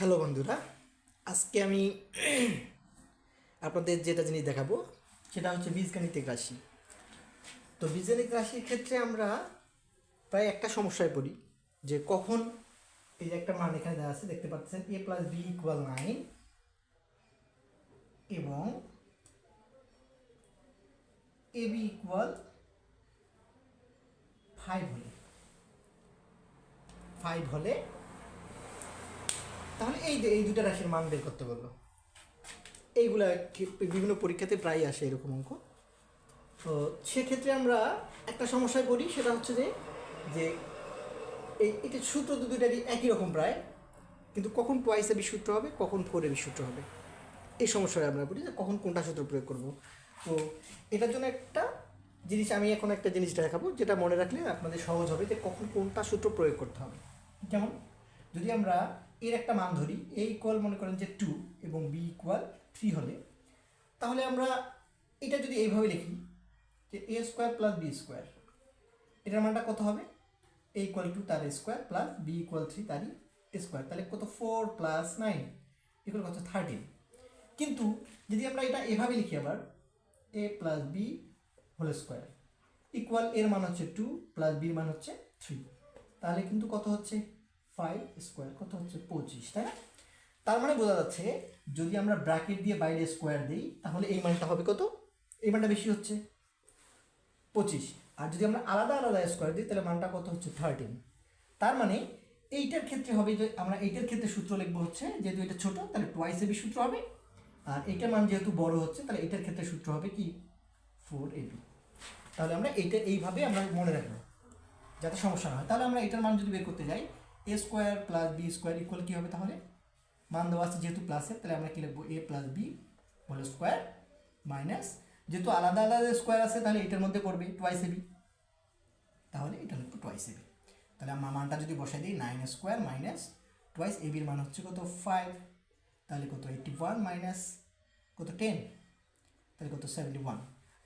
Hello বন্ধুরা, আজকে আমি আপনাদের যেটা জিনিস দেখাবো, সেটা হচ্ছে বীজগাণিতিক রাশি। তো বীজগাণিতিক রাশির ক্ষেত্রে আমরা প্রায় একটা সমস্যায় পড়ি, যে কখন এই যে একটা মান এখানে দেওয়া আছে, দেখতে পাচ্ছেন A plus B equal nine এবং এ বি ইকুয়াল ফাইভ হলে ফাইভ হলে তাহলে এই এই দুটো রাশির মান বের করতে বলল এইগুলা বিভিন্ন পরীক্ষাতে প্রায় আসে এরকম অঙ্ক। তো সেক্ষেত্রে আমরা একটা সমস্যায় পড়ি, সেটা হচ্ছে যে যে এই এটা সূত্র দু দুটারই একই রকম প্রায়, কিন্তু কখন টোয়াইস এবি সূত্র হবে, কখন ফোর এবি হবে। এই সমস্যায় আমরা পড়ি যে কখন কোনটা সূত্র প্রয়োগ করব। তো এটার জন্য একটা জিনিস, আমি এখন একটা জিনিস দেখাবো, যেটা মনে রাখলে আপনাদের সহজ হবে যে কখন কোনটা সূত্র প্রয়োগ করতে হবে। যেমন যদি আমরা এর একটা মান ধরি এ ইকুয়াল মনে করেন যে টু এবং বি ইকুয়াল থ্রি হলে, তাহলে আমরা এটা যদি এইভাবে লিখি, যে A square plus B square এটার মানটা কত হবে? এ ইকুয়াল টু তার square plus B equal three তারই স্কোয়ার তাহলে কত? ফোর প্লাস নাইন ইকুয়াল কত? থার্টিন কিন্তু যদি আমরা এটা এভাবে লিখি আবার A plus B whole square equal এর মান হচ্ছে টু প্লাস বির মান হচ্ছে থ্রি তাহলে কিন্তু কত হচ্ছে? ফাইভ স্কোয়ার কত হচ্ছে? পঁচিশ, তাই না? তার মানে বোঝা যাচ্ছে, যদি আমরা ব্র্যাকেট দিয়ে বাইরে স্কোয়ার দিই, তাহলে এই মানটা হবে কত? এই মানটা বেশি হচ্ছে। পঁচিশ। আর যদি আমরা আলাদা আলাদা স্কোয়ার দিই, তাহলে মানটা কত হচ্ছে? থার্টিন তার মানে এইটার ক্ষেত্রে হবে যে, আমরা এইটার ক্ষেত্রে সূত্র লিখব হচ্ছে, যেহেতু এটা ছোট, তাহলে টোয়াইস এবি সূত্র হবে। আর এইটার মান যেহেতু বড় হচ্ছে, তাহলে এটার ক্ষেত্রে সূত্র হবে কি? ফোর এবি তাহলে আমরা এইটা এইভাবে আমরা মনে রাখব, যাতে সমস্যা না হয়। তাহলে আমরা এটার মান যদি বের করতে যাই A square plus B square equal কী হবে তাহলে? মান দেওয়া আছে যেহেতু প্লাসের তাহলে আমরা কী লিখব A plus B whole square minus যেহেতু আলাদা আলাদা স্কোয়ার আছে, তাহলে এটার মধ্যে পড়বে টোয়াইস এবি তাহলে এটা লিখব টোয়াইস এবি তাহলে আমরা মানটা যদি বসাই দিই নাইন স্কোয়ার মাইনাস টোয়াইস এবির মান হচ্ছে কত? ফাইভ তাহলে কত? এইটটি ওয়ান মাইনাস কত? টেন তাহলে কত? সেভেন্টি ওয়ান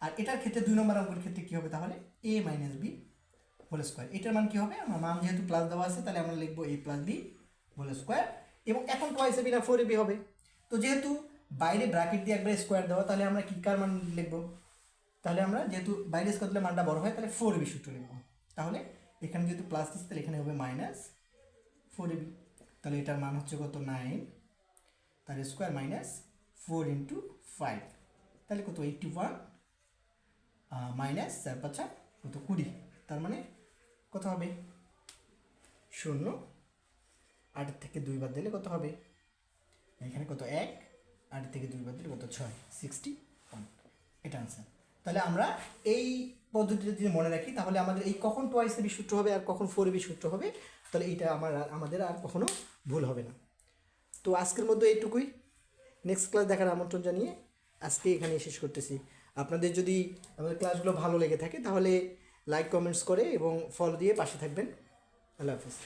আর এটার ক্ষেত্রে দুই নম্বর অঙ্কের ক্ষেত্রে কী হবে তাহলে? A minus B whole square এটার মান কী হবে? আমার মান যেহেতু প্লাস দেওয়া আছে, তাহলে আমরা লিখব A plus B whole square এবং এখন টোয়াইস এবি না ফোর এবি হবে। তো যেহেতু বাইরে ব্র্যাকেট দিয়ে একবার স্কোয়ার দেওয়া, তাহলে আমরা কী, কার মান লিখব? তাহলে আমরা যেহেতু বাইরে স্কোয়ার দিলে মানটা বড় হয়, তাহলে ফোর এবি সূত্র লিখব। তাহলে এখানে যেহেতু প্লাস দিচ্ছে, তাহলে এখানে হবে মাইনাস ফোর এবি তাহলে এটার মান হচ্ছে কত? নাইন তার square minus four into five তাহলে কত? এইটটি ওয়ান মাইনাস চার পাঁচা কত? কুড়ি। তার মানে কত হবে? শূন্য। আটের থেকে দুই বাদ দিলে কত হবে? এখানে কত? এক। আটের থেকে দুই বাদ দিলে কত? ছয়। সিক্সটি ওয়ান এটা আনসার তাহলে আমরা এই পদ্ধতিটা যদি মনে রাখি, তাহলে আমাদের এই কখন টোয়াইস এবি সূত্র হবে আর কখন ফোর এবি সূত্র হবে, তাহলে এইটা আমার আমাদের আর কখনো ভুল হবে না। তো আজকের মধ্যে এইটুকুই। নেক্সট ক্লাস দেখার আমন্ত্রণ জানিয়ে আজকে এখানে শেষ করতেছি। আপনাদের যদি আমাদের ক্লাসগুলো ভালো লেগে থাকে, তাহলে লাইক কমেন্টস করে এবং ফলো দিয়ে পাশে থাকবেন। আল্লাহ হাফিজ।